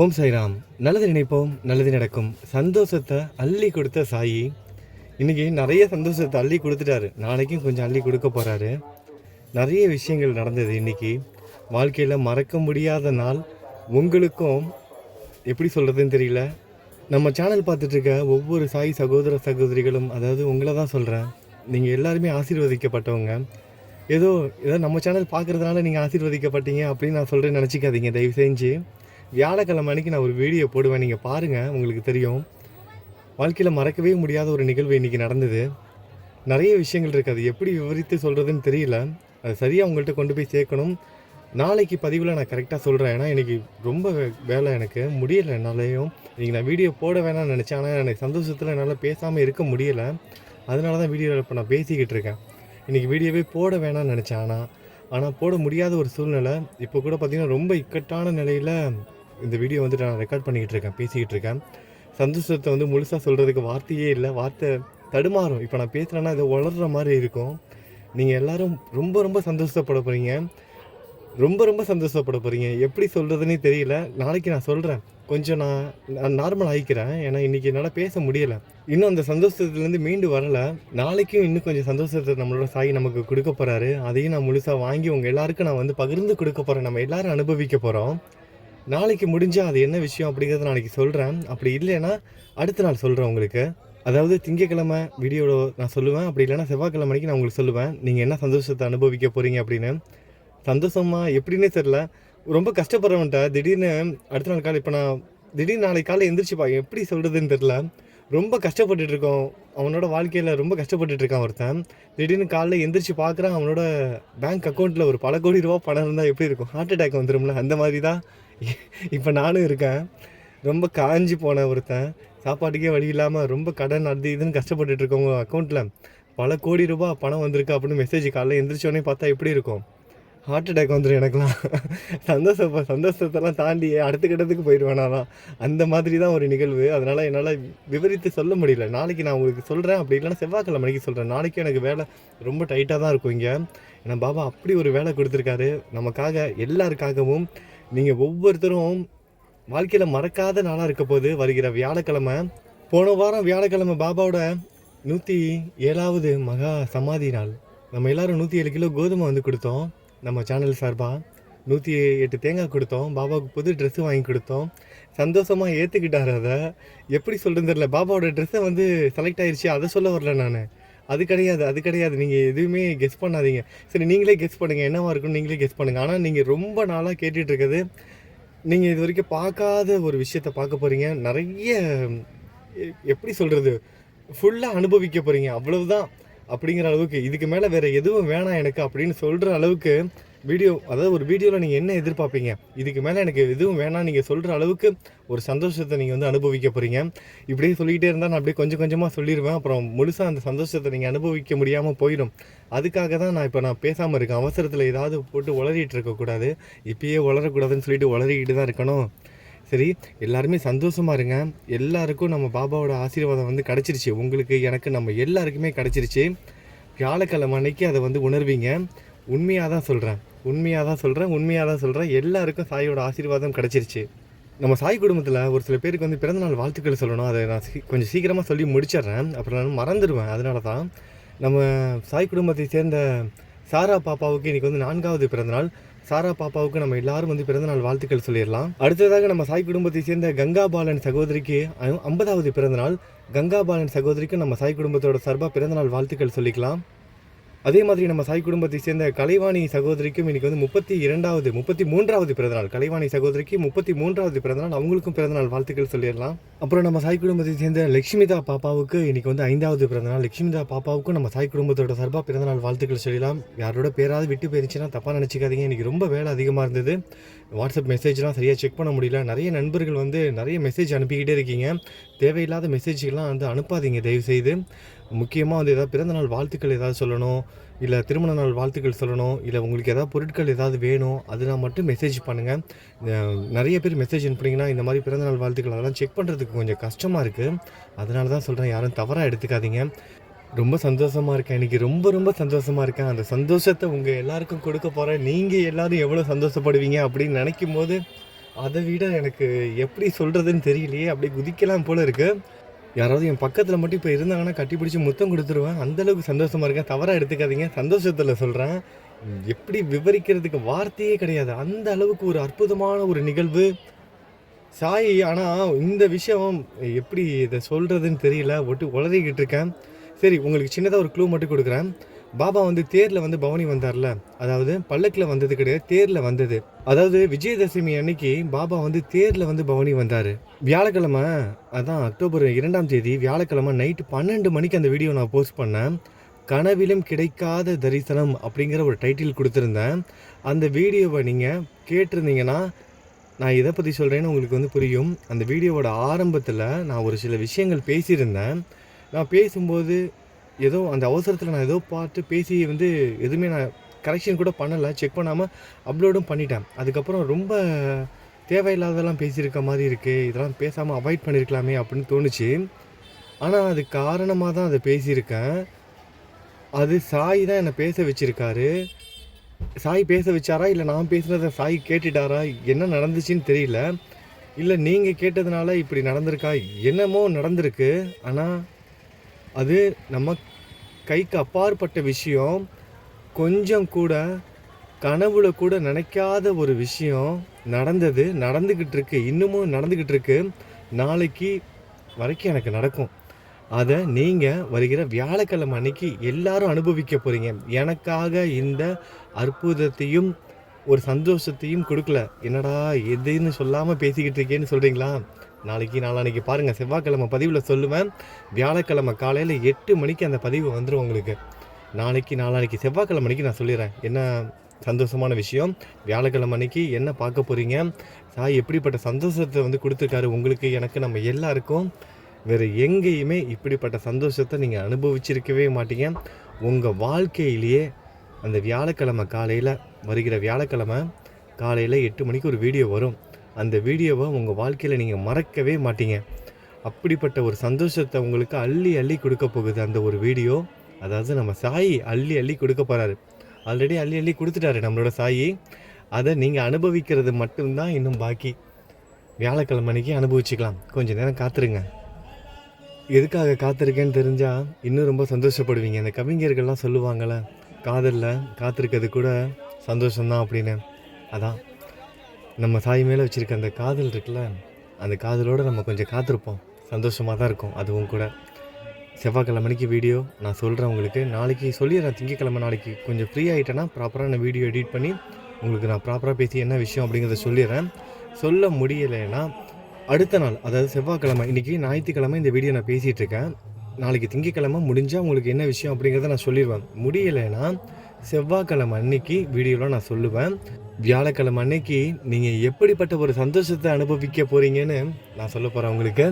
ஓம் சாய்ராம். நல்லது நினைப்போம் நல்லது நடக்கும். சந்தோஷத்தை அள்ளி கொடுத்த சாயி. இன்றைக்கி நிறைய சந்தோஷத்தை அள்ளி கொடுத்துட்டாரு. நாளைக்கும் கொஞ்சம் அள்ளி கொடுக்க போகிறாரு நிறைய விஷயங்கள் நடந்தது இன்னைக்கு. வாழ்க்கையில் மறக்க முடியாத நாள். உங்களுக்கும் எப்படி சொல்கிறதுன்னு தெரியல. நம்ம சேனல் பார்த்துட்ருக்க ஒவ்வொரு சாய் சகோதர சகோதரிகளும் அதாவது உங்களை தான் சொல்கிறேன் நீங்கள் எல்லாருமே ஆசீர்வதிக்கப்பட்டவங்க. ஏதோ ஏதோ நம்ம சேனல் பார்க்குறதுனால நீங்கள் ஆசீர்வதிக்கப்பட்டீங்க அப்படின்னு நான் சொல்கிறேன் நினச்சிக்காதீங்க. தயவு செஞ்சு. வியாழக்கிழமை அன்னைக்கு நான் ஒரு வீடியோ போடுவேன். நீங்கள் பாருங்கள் உங்களுக்கு தெரியும். வாழ்க்கையில் மறக்கவே முடியாத ஒரு நிகழ்வு இன்றைக்கி நடந்தது. நிறைய விஷயங்கள் இருக்குது அது எப்படி விவரித்து சொல்கிறதுன்னு தெரியல. அது சரியாக உங்கள்கிட்ட கொண்டு போய் சேர்க்கணும். நாளைக்கு பதிவில் நான் கரெக்டாக சொல்கிறேன் ஏன்னா இன்றைக்கி ரொம்ப வே- வேலை எனக்கு. முடியலை என்னாலையும். இன்றைக்கி நான் வீடியோ போட வேணாம்னு நினச்சேன். ஆனால் எனக்கு சந்தோஷத்தில் என்னால் பேசாமல் இருக்க முடியலை. அதனால தான் வீடியோவில் இப்போ நான் பேசிக்கிட்டு இருக்கேன். இன்றைக்கி வீடியோவே போட வேணாம்னு நினச்சேன். ஆனால் ஆனால் போட முடியாத ஒரு சூழ்நிலை. இப்போ கூட பார்த்திங்கன்னா ரொம்ப இக்கட்டான நிலையில் இந்த வீடியோ வந்துட்டு நான் ரெக்கார்ட் பண்ணிக்கிட்டு இருக்கேன் பேசிக்கிட்டு இருக்கேன். சந்தோஷத்தை வந்து முழுசாக சொல்கிறதுக்கு வார்த்தையே இல்லை வார்த்தை தடுமாறும். இப்போ நான் பேசுகிறேன்னா இதை வளர்கிற மாதிரி இருக்கும். நீங்கள் எல்லோரும் ரொம்ப ரொம்ப சந்தோஷப்பட போகிறீங்க ரொம்ப ரொம்ப சந்தோஷப்பட போகிறீங்க எப்படி சொல்கிறதுனே தெரியல. நாளைக்கு நான் சொல்கிறேன் கொஞ்சம் நான் நான் நார்மல் ஆகிக்கிறேன் ஏன்னா இன்றைக்கி என்னால் பேச முடியலை. இன்னும் அந்த சந்தோஷத்துலேருந்து மீண்டு வரலை. நாளைக்கும் இன்னும் கொஞ்சம் சந்தோஷத்தை நம்மளோட சாய் நமக்கு கொடுக்க போகிறாரு அதையும் நான் முழுசாக வாங்கி உங்கள் எல்லாருக்கும் நான் வந்து பகிர்ந்து கொடுக்க போகிறேன் நம்ம எல்லோரும் அனுபவிக்க போகிறோம் நாளைக்கு முடிஞ்சால் அது என்ன விஷயம் அப்படிங்கிறத நாளைக்கு சொல்கிறேன் அப்படி இல்லைன்னா அடுத்த நாள் சொல்கிறேன் உங்களுக்கு. அதாவது திங்கக்கிழமை வீடியோவில் நான் சொல்லுவேன். அப்படி இல்லைன்னா செவ்வாய்க்கிழமைக்கு நான் உங்களுக்கு சொல்லுவேன். நீங்கள் என்ன சந்தோஷத்தை அனுபவிக்க போகிறீங்க அப்படின்னு. சந்தோஷமாக எப்படின்னே தெரில ரொம்ப கஷ்டப்படுறவன்ட்ட திடீர்னு அடுத்த நாள் காலை இப்போ நான் திடீர்னு நாளைக்கு காலை எந்திரிச்சுப்பா. எப்படி சொல்கிறதுன்னு தெரில ரொம்ப கஷ்டப்பட்டுட்டு இருக்கோம். அவனோட வாழ்க்கையில் ரொம்ப கஷ்டப்பட்டுட்டு இருக்கான் ஒருத்தன். திடீர்னு காலைல எந்திரிச்சு பார்க்குறான் அவனோட பேங்க் அக்கௌண்ட்டில் ஒரு பல கோடி ரூபா பணம் இருந்தால் எப்படி இருக்கும்? ஹார்ட் அட்டாக் வந்துரும்ல. அந்த மாதிரி தான் இப்போ நானும் இருக்கேன். ரொம்ப காஞ்சி போன ஒருத்தன். சாப்பாட்டுக்கே வழி இல்லாமல் ரொம்ப கடன் அது இதுன்னு கஷ்டப்பட்டுட்டு இருக்கவங்க அக்கௌண்ட்டில் பல கோடி ரூபாய் பணம் வந்திருக்கு அப்படின்னு மெசேஜ் காலைல எந்திரிச்சோடனே பார்த்தா எப்படி இருக்கும்? ஹார்ட் அட்டாக் வந்துடும் எனக்குலாம் சந்தோஷம் சந்தோஷத்தெல்லாம் தாண்டி அடுத்த கட்டத்துக்கு போயிடுவேன் அந்த மாதிரி தான் ஒரு நிகழ்வு. அதனால் என்னால் விவரித்து சொல்ல முடியல. நாளைக்கு நான் உங்களுக்கு சொல்கிறேன் அப்படி இல்லைன்னா செவ்வாய்க்கிழமை மணிக்கு சொல்கிறேன் நாளைக்கு எனக்கு வேலை ரொம்ப டைட்டாக தான் இருக்கும் இங்கே. ஏன்னா பாபா அப்படி ஒரு வேலை கொடுத்துருக்காரு. நமக்காக எல்லாருக்காகவும் நீங்கள் ஒவ்வொருத்தரும் வாழ்க்கையில் மறக்காத நாளாக இருக்க போது வருகிற வியாழக்கிழமை போன வாரம் வியாழக்கிழமை பாபாவோட நூற்றி ஏழாவது மகா சமாதி நாள். நம்ம எல்லோரும் நூற்றி ஏழு கிலோ கோதுமை வந்து கொடுத்தோம் நம்ம சேனல் சார்பாக நூற்றி எட்டு தேங்காய் கொடுத்தோம் பாபாவுக்கு புது ட்ரெஸ்ஸு வாங்கி கொடுத்தோம். சந்தோஷமாக ஏற்றுக்கிட்டார் அதை. எப்படி சொல்கிறது தெரியல பாபாவோட ட்ரெஸ்ஸை வந்து செலக்ட் ஆயிடுச்சு அதை சொல்ல வரல நான். அது கிடையாது அது கிடையாது. நீங்கள் எதுவுமே கெஸ் பண்ணாதீங்க. சரி நீங்களே கெஸ் பண்ணுங்கள் என்னவா இருக்குன்னு நீங்களே கெஸ் பண்ணுங்கள் ஆனால் நீங்கள் ரொம்ப நாளாக கேட்டுட்டு இருக்கிறது நீங்கள் இது வரைக்கும் பார்க்காத ஒரு விஷயத்த பார்க்க போகிறீங்க நிறைய எ- எப்படி சொல்கிறது ஃபுல்லாக அனுபவிக்க போகிறீங்க அவ்வளவுதான். அப்படிங்கிற அளவுக்கு இதுக்கு மேலே வேறு எதுவும் வேணாம் எனக்கு அப்படின்னு சொல்கிற அளவுக்கு வீடியோ அதாவது ஒரு வீடியோவில் நீங்கள் என்ன எதிர்பார்ப்பீங்க? இதுக்கு மேலே எனக்கு எதுவும் வேணாம் நீங்கள் சொல்கிற அளவுக்கு ஒரு சந்தோஷத்தை நீங்கள் வந்து அனுபவிக்க போகிறீங்க இப்படியே சொல்லிக்கிட்டே இருந்தால் நான் அப்படியே கொஞ்சம் கொஞ்சமாக சொல்லிடுவேன் அப்புறம் முழுசாக அந்த சந்தோஷத்தை நீங்கள் அனுபவிக்க முடியாமல் போயிடும். அதுக்காக தான் நான் இப்போ நான் பேசாமல் இருக்கேன். அவசரத்தில் ஏதாவது போட்டு உளறிட்டு இருக்கக்கூடாது. இப்பயே உளரக்கூடாதுன்னு சொல்லிட்டு உளறிக்கிட்டு தான் இருக்கணும். சரி எல்லாருமே சந்தோஷமாக இருங்க. எல்லாருக்கும் நம்ம பாபாவோட ஆசீர்வாதம் வந்து கிடச்சிருச்சு. உங்களுக்கு எனக்கு நம்ம எல்லாருக்குமே கிடச்சிருச்சு. வியாழக்கிழமை அன்னைக்கு அதை வந்து உணர்வீங்க. உண்மையாக தான் சொல்கிறேன் உண்மையாக தான் சொல்கிறேன் உண்மையாக தான் சொல்கிறேன் எல்லாருக்கும் சாயோட ஆசீர்வாதம் கிடச்சிருச்சு. நம்ம சாய் குடும்பத்தில் ஒரு சில பேருக்கு வந்து பிறந்தநாள் வாழ்த்துக்கள் சொல்லணும். அதை நான் சீ- கொஞ்சம் சீக்கிரமாக சொல்லி முடிச்சிடுறேன். அப்புறம் நான் மறந்துடுவேன். அதனால தான் நம்ம சாய் குடும்பத்தை சேர்ந்த சாரா பாப்பாவுக்கு இன்றைக்கி வந்து நான்காவது பிறந்தநாள் சாரா பாப்பாவுக்கு நம்ம எல்லாரும் வந்து பிறந்தநாள் வாழ்த்துக்கள் சொல்லிடலாம். அடுத்ததாக நம்ம சாய் குடும்பத்தை சேர்ந்த கங்கா பாலன் சகோதரிக்கு ஐம்பதாவது பிறந்தநாள் கங்கா பாலன் சகோதரிக்கு நம்ம சாய் குடும்பத்தோட சார்பாக பிறந்தநாள் வாழ்த்துக்கள் சொல்லிக்கலாம். அதே மாதிரி நம்ம சாய் குடும்பத்தை சேர்ந்த கலைவாணி சகோதரிக்கும் இன்றைக்கி வந்து முப்பத்தி இரண்டாவது முப்பத்தி மூன்றாவது பிறந்தநாள். கலைவாணி சகோதரிக்கு முப்பத்தி மூன்றாவது பிறந்தநாள். அவங்களுக்கும் பிறந்தநாள் வாழ்த்துக்கள் சொல்லிடலாம். அப்புறம் நம்ம சாய் குடும்பத்தை சேர்ந்த லக்ஷ்மிதா பாப்பாவுக்கு இன்னைக்கு வந்து ஐந்தாவது பிறந்தநாள். லக்ஷ்மிதா பாப்பாவுக்கும் நம்ம சாய் குடும்பத்தோட சார்பாக பிறந்தநாள் வாழ்த்துக்கள் சொல்லலாம் யாரோட பேராவது விட்டு போயிருச்சுன்னா தப்பாக நினச்சிக்காதீங்க. இன்றைக்கி ரொம்ப வேலை அதிகமாக இருந்தது. வாட்ஸ்அப் மெசேஜ்லாம் சரியாக செக் பண்ண முடியல. நிறைய நண்பர்கள் வந்து நிறைய மெசேஜ் அனுப்பிக்கிட்டே இருக்கீங்க. தேவையில்லாத மெசேஜ்கள்லாம் வந்து அனுப்பாதீங்க தயவுசெய்து. முக்கியமாக வந்து ஏதாவது பிறந்தநாள் வாழ்த்துக்கள் ஏதாவது சொல்லணும் இல்லை திருமண நாள் வாழ்த்துக்கள் சொல்லணும் இல்லை உங்களுக்கு ஏதாவது பொருட்கள் ஏதாவது வேணும் அதெல்லாம் மட்டும் மெசேஜ் பண்ணுங்கள் நிறைய பேர் மெசேஜ் அனுப்புனீங்கன்னா இந்த மாதிரி பிறந்தநாள் வாழ்த்துக்கள் அதெல்லாம் செக் பண்ணுறதுக்கு கொஞ்சம் கஷ்டமாக இருக்குது அதனால தான் சொல்கிறேன் யாரும் தவறாக எடுத்துக்காதீங்க. ரொம்ப சந்தோஷமாக இருக்கேன் இன்றைக்கி ரொம்ப ரொம்ப சந்தோஷமாக இருக்கேன். அந்த சந்தோஷத்தை உங்கள் எல்லாருக்கும் கொடுக்க போகிறேன் நீங்கள் எல்லோரும் எவ்வளோ சந்தோஷப்படுவீங்க அப்படின்னு நினைக்கும் போது அதை விட எனக்கு எப்படி சொல்கிறதுன்னு தெரியலையே அப்படியே குதிக்கலாம் போல இருக்குது யாராவது என் பக்கத்தில் மட்டும் இப்போ இருந்தாங்கன்னா கட்டி பிடிச்சி முத்தம் கொடுத்துருவேன். அந்தளவுக்கு சந்தோஷமாக இருக்கேன். தவறாக எடுத்துக்காதீங்க. சந்தோஷத்தில் சொல்கிறேன் எப்படி விவரிக்கிறதுக்கு வார்த்தையே கிடையாது. அந்த அளவுக்கு ஒரு அற்புதமான ஒரு நிகழ்வு. சாய் ஆனால் இந்த விஷயம் எப்படி இதை சொல்கிறதுன்னு தெரியல. ஒட்டு உளறிக்கிட்டு இருக்கேன். சரி உங்களுக்கு சின்னதாக ஒரு க்ளூ மட்டும் கொடுக்குறேன். பாபா வந்து தேரில் வந்து பவனி வந்தார்ல. அதாவது பல்லக்கில் வந்தது கிடையாது தேரில் வந்தது. அதாவது விஜயதசமி அன்னைக்கு பாபா வந்து தேரில் வந்து பவனி வந்தார். வியாழக்கிழமை அதான் அக்டோபர் இரண்டாம் தேதி வியாழக்கிழமை நைட்டு பன்னெண்டு மணிக்கு அந்த வீடியோ நான் போஸ்ட் பண்ணேன். கனவிலும் கிடைக்காத தரிசனம் அப்படிங்கிற ஒரு டைட்டில் கொடுத்துருந்தேன். அந்த வீடியோவை நீங்கள் கேட்டிருந்தீங்கன்னா நான் இதை பற்றி சொல்கிறேன்னு உங்களுக்கு வந்து புரியும். அந்த வீடியோவோட ஆரம்பத்தில் நான் ஒரு சில விஷயங்கள் பேசியிருந்தேன். நான் பேசும்போது ஏதோ அந்த அவசரத்தில் நான் ஏதோ பார்த்து பேசி வந்து எதுவுமே நான் கரெக்ஷன் கூட பண்ணலை செக் பண்ணாமல் அப்லோடும் பண்ணிட்டேன். அதுக்கப்புறம் ரொம்ப தேவையில்லாததெல்லாம் பேசியிருக்க மாதிரி இருக்குது இதெல்லாம் பேசாமல் அவாய்ட் பண்ணியிருக்கலாமே அப்படின்னு தோணுச்சு. ஆனால் அது காரணமாக தான் அதை பேசியிருக்கேன். அது சாய் தான் என்னை பேச வச்சுருக்காரு. சாய் பேச வச்சாரா? இல்லை நான் பேசுனதை சாய் கேட்டுட்டாரா? என்ன நடந்துச்சுன்னு தெரியல. இல்லை நீங்கள் கேட்டதுனால இப்படி நடந்திருக்கா? என்னமோ நடந்திருக்கு. ஆனால் அது நம்ம கைக்கு அப்பாற்பட்ட விஷயம் கொஞ்சம் கூட கனவுல கூட நினைக்காத ஒரு விஷயம் நடந்தது நடந்துக்கிட்டு இருக்கு இன்னமும் நடந்துக்கிட்டு இருக்கு நாளைக்கு வரைக்கும் எனக்கு நடக்கும். அதை நீங்கள் வருகிற வியாழக்கிழமை அன்னைக்கு எல்லாரும் அனுபவிக்க போகிறீங்க எனக்காக இந்த அற்புதத்தையும் ஒரு சந்தோஷத்தையும் கொடுக்கல. என்னடா எதுன்னு சொல்லாமல் பேசிக்கிட்டு இருக்கேன்னு சொல்கிறீங்களா நாளைக்கு நாளான்னைக்கு பாருங்கள் செவ்வாய்க்கிழமை பதிவில் சொல்லுவேன். வியாழக்கிழமை காலையில் எட்டு மணிக்கு அந்த பதிவு வந்துடும் உங்களுக்கு. நாளைக்கு நாளான்னைக்கு செவ்வாய்க்கிழமை அன்னைக்கு நான் சொல்லிடுறேன். என்ன சந்தோஷமான விஷயம்? வியாழக்கிழமை அன்னைக்கு என்ன பார்க்க போகிறீங்க சாய் எப்படிப்பட்ட சந்தோஷத்தை வந்து கொடுத்துருக்காரு? உங்களுக்கு எனக்கு நம்ம எல்லாருக்கும் வேறு எங்கேயுமே இப்படிப்பட்ட சந்தோஷத்தை நீங்கள் அனுபவிச்சிருக்கவே மாட்டீங்க. உங்கள் வாழ்க்கையிலேயே அந்த வியாழக்கிழமை காலையில் வருகிற வியாழக்கிழமை காலையில் எட்டு மணிக்கு ஒரு வீடியோ வரும். அந்த வீடியோவை உங்கள் வாழ்க்கையில் நீங்கள் மறக்கவே மாட்டீங்க. அப்படிப்பட்ட ஒரு சந்தோஷத்தை உங்களுக்கு அள்ளி அள்ளி கொடுக்க போகுது அந்த ஒரு வீடியோ. அதாவது நம்ம சாய் அள்ளி அள்ளி கொடுக்க போகிறாரு ஆல்ரெடி அள்ளி அள்ளி கொடுத்துட்டாரு நம்மளோட சாயி. அதை நீங்கள் அனுபவிக்கிறது மட்டும்தான் இன்னும் பாக்கி. வியாழக்கிழமை அன்னைக்கு அனுபவிச்சுக்கலாம். கொஞ்சம் நேரம் காத்துருங்க. எதுக்காக காத்திருக்கேன்னு தெரிஞ்சால் இன்னும் ரொம்ப சந்தோஷப்படுவீங்க. இந்த கவிஞர்கள்லாம் சொல்லுவாங்கள்ல காதலில் காத்திருக்கிறது கூட சந்தோஷம்தான் அப்படின்னு. அதான். நம்ம சாய் மேலே வச்சுருக்க அந்த காதல் இருக்குல்ல அந்த காதலோடு நம்ம கொஞ்சம் காத்திருப்போம். சந்தோஷமாக தான் இருக்கும். அதுவும் கூட. செவ்வாய்க்கிழமைக்கு வீடியோ நான் சொல்கிறேன் உங்களுக்கு. நாளைக்கு சொல்லிடுறேன். திங்கக்கிழமை நாளைக்கு கொஞ்சம் ஃப்ரீ ஆகிட்டேன்னா ப்ராப்பராக நான் வீடியோ எடிட் பண்ணி உங்களுக்கு நான் ப்ராப்பராக பேசி என்ன விஷயம் அப்படிங்கிறத சொல்லிடுறேன். சொல்ல முடியலைன்னா அடுத்த நாள் அதாவது செவ்வாய்க்கிழமை இன்றைக்கி ஞாயிற்றுக்கிழமை இந்த வீடியோ நான் பேசிகிட்டு இருக்கேன். நாளைக்கு திங்கக்கிழமை முடிஞ்சால் உங்களுக்கு என்ன விஷயம் அப்படிங்கிறத நான் சொல்லிடுவேன். முடியலைன்னா செவ்வாய்க்கிழமை அன்னைக்கு வீடியோவில் நான் சொல்லுவேன். வியாழக்கிழமை அன்னைக்கு நீங்கள் எப்படிப்பட்ட ஒரு சந்தோஷத்தை அனுபவிக்க போகிறீங்கன்னு நான் சொல்ல போகிறேன் உங்களுக்கு.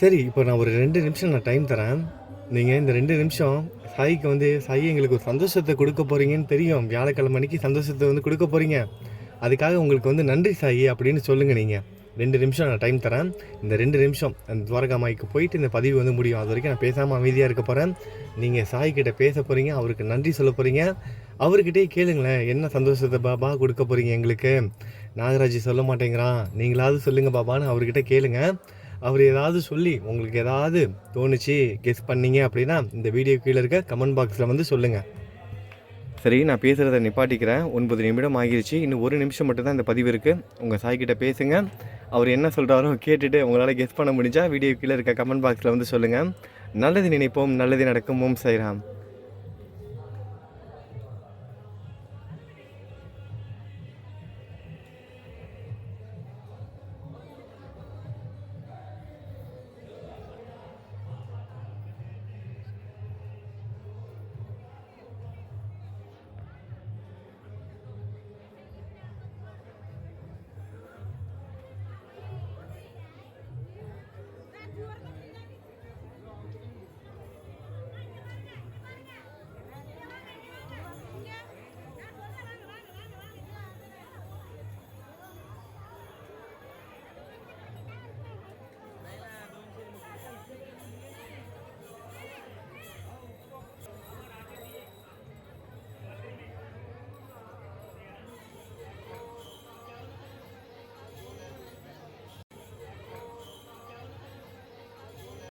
சரி இப்போ நான் ஒரு ரெண்டு நிமிஷம் நான் டைம் தரேன். நீங்கள் இந்த ரெண்டு நிமிஷம் சாய்க்கு வந்து சாய் எங்களுக்கு ஒரு சந்தோஷத்தை கொடுக்க போகிறீங்கன்னு தெரியும். வியாழக்கிழமை அன்னைக்கு சந்தோஷத்தை வந்து கொடுக்க போகிறீங்க அதுக்காக உங்களுக்கு வந்து நன்றி சாயி அப்படின்னு சொல்லுங்கள் நீங்கள் ரெண்டு நிமிஷம் நான் டைம் தரேன். இந்த ரெண்டு நிமிஷம் அந்த துவாரகாமாய்க்கு போயிட்டு இந்த பதிவு வந்து முடியும். அது வரைக்கும் நான் பேசாமல் அமைதியாக இருக்க போகிறேன் நீங்கள் சாய்கிட்ட பேச போகிறீங்க அவருக்கு நன்றி சொல்ல போகிறீங்க அவர்கிட்டே கேளுங்களேன் என்ன சந்தோஷத்தை பாபா கொடுக்க போகிறீங்க எங்களுக்கு? நாகராஜ் சொல்ல மாட்டேங்கிறான். நீங்களாவது சொல்லுங்கள் பாபான்னு அவர்கிட்ட கேளுங்க. அவர் ஏதாவது சொல்லி உங்களுக்கு ஏதாவது தோணுச்சு கெஸ் பண்ணீங்க அப்படின்னா இந்த வீடியோ கீழே இருக்க கமெண்ட் பாக்ஸில் வந்து சொல்லுங்கள் சரி நான் பேசுகிறத நிப்பாட்டிக்கிறேன். ஒன்பது நிமிடம் ஆகிருச்சு. இன்னும் ஒரு நிமிஷம் மட்டும்தான் இந்த பதிவு இருக்குது உங்கள் சாய்கிட்ட பேசுங்க. அவர் என்ன சொல்கிறாரோ கேட்டுட்டு உங்களால் கெஸ் பண்ண முடிஞ்சால் வீடியோ கீழே இருக்க கமெண்ட் பாக்ஸில் வந்து சொல்லுங்கள் நல்லது நினைப்போம் நல்லது நடக்கும் ஓம் சைராம்